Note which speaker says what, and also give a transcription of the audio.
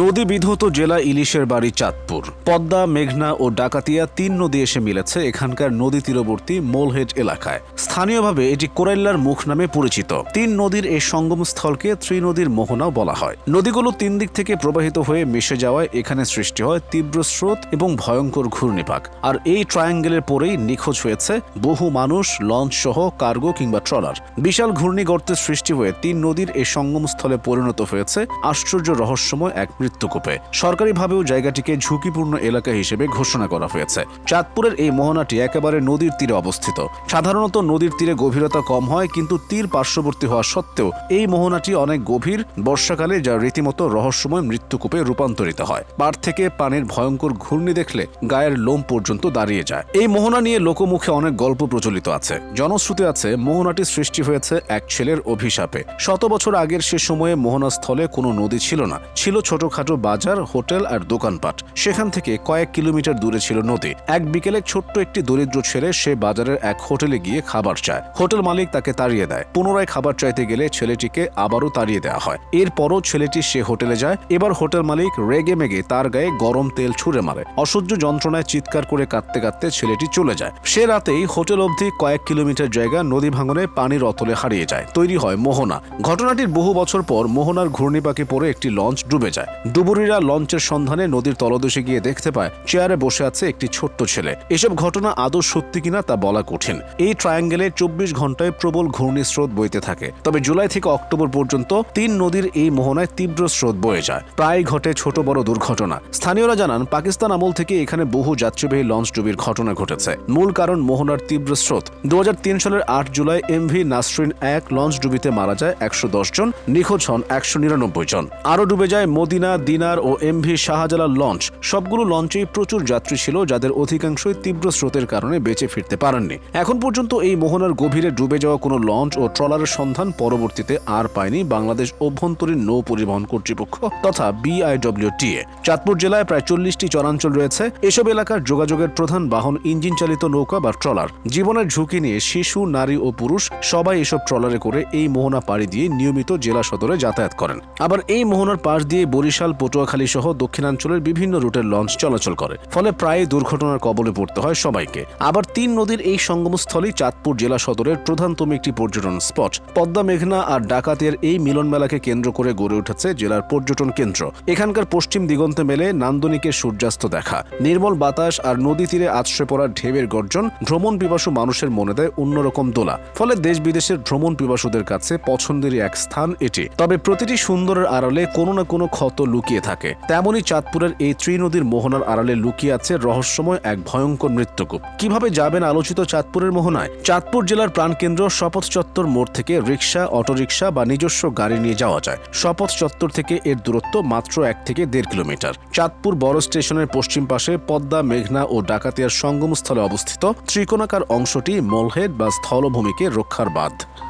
Speaker 1: নদী বিধৌত জেলা ইলিশের বাড়ি চাঁদপুর। পদ্মা, মেঘনা ও ডাকাতিয়া তিন নদী এসে মিলেছে এখানকার নদী তীরবর্তী মোলহেড এলাকায়। স্থানীয়ভাবে এটি কোরাইল্লার মুখ নামে পরিচিত। তিন নদীর এই সঙ্গমস্থলকে ত্রিনদীর মোহনাও বলা হয়। নদীগুলো তিন দিক থেকে প্রবাহিত হয়ে মিশে যাওয়ায় এখানে সৃষ্টি হয় তীব্র স্রোত এবং ভয়ঙ্কর ঘূর্ণিপাক। আর এই ট্রায়াঙ্গেলের পরেই নিখোঁজ হয়েছে বহু মানুষ, লঞ্চ সহ কার্গো কিংবা ট্রলার। বিশাল ঘূর্ণিগর্তের সৃষ্টি হয়ে তিন নদীর এই সঙ্গমস্থলে পরিণত হয়েছে আশ্চর্য রহস্যময় এক মৃত্যুকূপে। সরকারিভাবেও জায়গাটিকে ঝুঁকিপূর্ণ এলাকা হিসেবে ঘোষণা করা হয়েছে। চাঁদপুরের এই মোহনাটি একেবারে নদীর তীরে অবস্থিত। সাধারণত নদীর তীরে গভীরতা কম হয়, কিন্তু তীর পার্শ্ববর্তী হওয়া সত্ত্বেও এই মোহনাটি অনেক গভীর বর্ষাকালে যা রীতিমতো রহস্যময় মৃত্যুকূপে রূপান্তরিত হয়। পার থেকে পানির ভয়ঙ্কর ঘূর্ণি দেখলে গায়ের লোম পর্যন্ত দাঁড়িয়ে যায়। এই মোহনা নিয়ে লোকমুখে অনেক গল্প প্রচলিত আছে। জনশ্রুতি আছে, মোহনাটি সৃষ্টি হয়েছে এক ছেলের অভিশাপে। শত বছর আগের সে সময়ে মোহনা স্থলে কোনো নদী ছিল না। ছিল ছোটখাটো বাজার, হোটেল আর দোকানপাট। সেখান থেকে কয়েক কিলোমিটার দূরে ছিল নদী। এক বিকেলে ছোট্ট একটি দরিদ্র ছেলে সে বাজারের এক হোটেলে গিয়ে খাবার চায়। হোটেল মালিক তাকে তাড়িয়ে দেয়। পুনরায় খাবার চাইতে গেলে ছেলেটিকে আবারও তাড়িয়ে দেওয়া হয়। এরপরও ছেলেটি সে হোটেলে যায়। এবার হোটেল মালিক রেগে মেগে তার গায়ে গরম তেল ছুঁড়ে মারে। অসহ্য যন্ত্রণায় চিৎকার করে কাঁদতে কাঁদতে ছেলেটি চলে যায়। সে রাতেই হোটেল অবধি কয়েক কিলোমিটার জায়গা নদী ভাঙনে পানির অতলে হারিয়ে যায়। তৈরি হয় মোহনা। ঘটনাটির বহু বছর পর মোহনার ঘূর্ণিপাকে পড়ে একটি লঞ্চ ডুবে যায়। ডুবুরিরা লঞ্চের সন্ধানে নদীর তলদেশে গিয়ে দেখতে পায় চেয়ারে বসে আছে একটি ছোট্ট ছেলে। এসব ঘটনা আদৌ সত্যি কিনা তা বলা কঠিন। এই ট্রায়াঙ্গেলে চব্বিশ ঘন্টায় প্রবল ঘূর্ণিস্রোত বইতে থাকে। তবে জুলাই থেকে অক্টোবর পর্যন্ত তিন নদীর এই মোহনায় তীব্র স্রোত বয়ে যায়। প্রায় ঘটে ছোট বড় দুর্ঘটনা। স্থানীয়রা জানান, পাকিস্তান আমল থেকে এখানে বহু যাত্রীবাহী লঞ্চ ডুবির ঘটনা ঘটেছে। মূল কারণ মোহনার তীব্র স্রোত। দু হাজার তিন সালের আট জুলাই এমভি নাসরিন এক লঞ্চ ডুবিতে মারা যায় একশো দশ জন, নিখোঁজ হন একশো নিরানব্বই জন। আরও ডুবে যায় মদিনা দিনার ও এমভি শাহজালাল লঞ্চ, সবগুলো লঞ্চেই প্রচুর যাত্রী ছিল, যাদের অধিকাংশই তীব্র স্রোতের কারণে বেঁচে ফিরতে পারেননি। এখন পর্যন্ত এই মোহনার গভীরে ডুবে যাওয়া কোনো লঞ্চ ও ট্রলারের সন্ধান পরবর্তীতে আর পায়নি বাংলাদেশ অভ্যন্তরীণ নৌ পরিবহন কর্তৃপক্ষ তথা বিআইডব্লিউটিএ। চাঁদপুর জেলায় প্রায় চল্লিশটি চরাঞ্চল রয়েছে। এসব এলাকার যোগাযোগের প্রধান বাহন ইঞ্জিন চালিত নৌকা বা ট্রলার। জীবনের ঝুঁকি নিয়ে শিশু, নারী ও পুরুষ সবাই এসব ট্রলারে করে এই মোহনা পাড়ি দিয়ে নিয়মিত জেলা সদরে যাতায়াত করেন। আবার এই মোহনার পাশ দিয়ে বরিশাল, পটুয়াখালী সহ দক্ষিণাঞ্চলের বিভিন্ন রুটের লঞ্চ চলাচল করে। ফলে প্রায় দুর্ঘটনার কবলে পড়তে হয় সবাইকে। আবার তিন নদীর এই সঙ্গমস্থলই চাঁদপুর জেলা সদরের প্রধানতম একটি পর্যটন স্পট। পদ্মা, মেঘনা আর ডাকাতের এই মিলন মেলাকে কেন্দ্র করে গড়ে উঠেছে জেলার পর্যটন কেন্দ্র। এখানকার পশ্চিম দিগন্তে মেলে নান্দনিকের সূর্যাস্ত দেখা। নির্মল বাতাস আর নদী তীরে আছড়ে পড়া ঢেউয়ের গর্জন ভ্রমণ পিপাসু মানুষের মনে দেয় অন্যরকম দোলা। ফলে দেশ বিদেশের ভ্রমণ পিপাসুদের কাছে পছন্দেরই এক স্থান এটি। তবে প্রতিটি সুন্দরের আড়ালে কোনো না কোনো ক্ষত লুকিয়ে থাকে। তেমনই চাঁদপুরের এই ত্রিনদীর মোহনার আড়ালে লুকিয়ে আছে রহস্যময় এক ভয়ঙ্কর মৃত্যুকূপ কীভাবে যাবেন আলোচিত চাঁদপুরের মোহনায়? চাঁদপুর জেলার প্রাণকেন্দ্র শপথ চত্বর মোড় থেকে রিক্সা অটোরিকশা বা নিজস্ব গাড়ি নিয়ে যাওয়া যায়। শপথ চত্বর থেকে এর দূরত্ব মাত্র এক থেকে দেড় কিলোমিটার। চাঁদপুর বড় স্টেশনের পশ্চিম পাশে পদ্মা, মেঘনা ও ডাকাতিয়ার সঙ্গমস্থলে অবস্থিত ত্রিকোণাকার অংশটি মলহেড বা স্থলভূমিকে রক্ষার বাঁধ।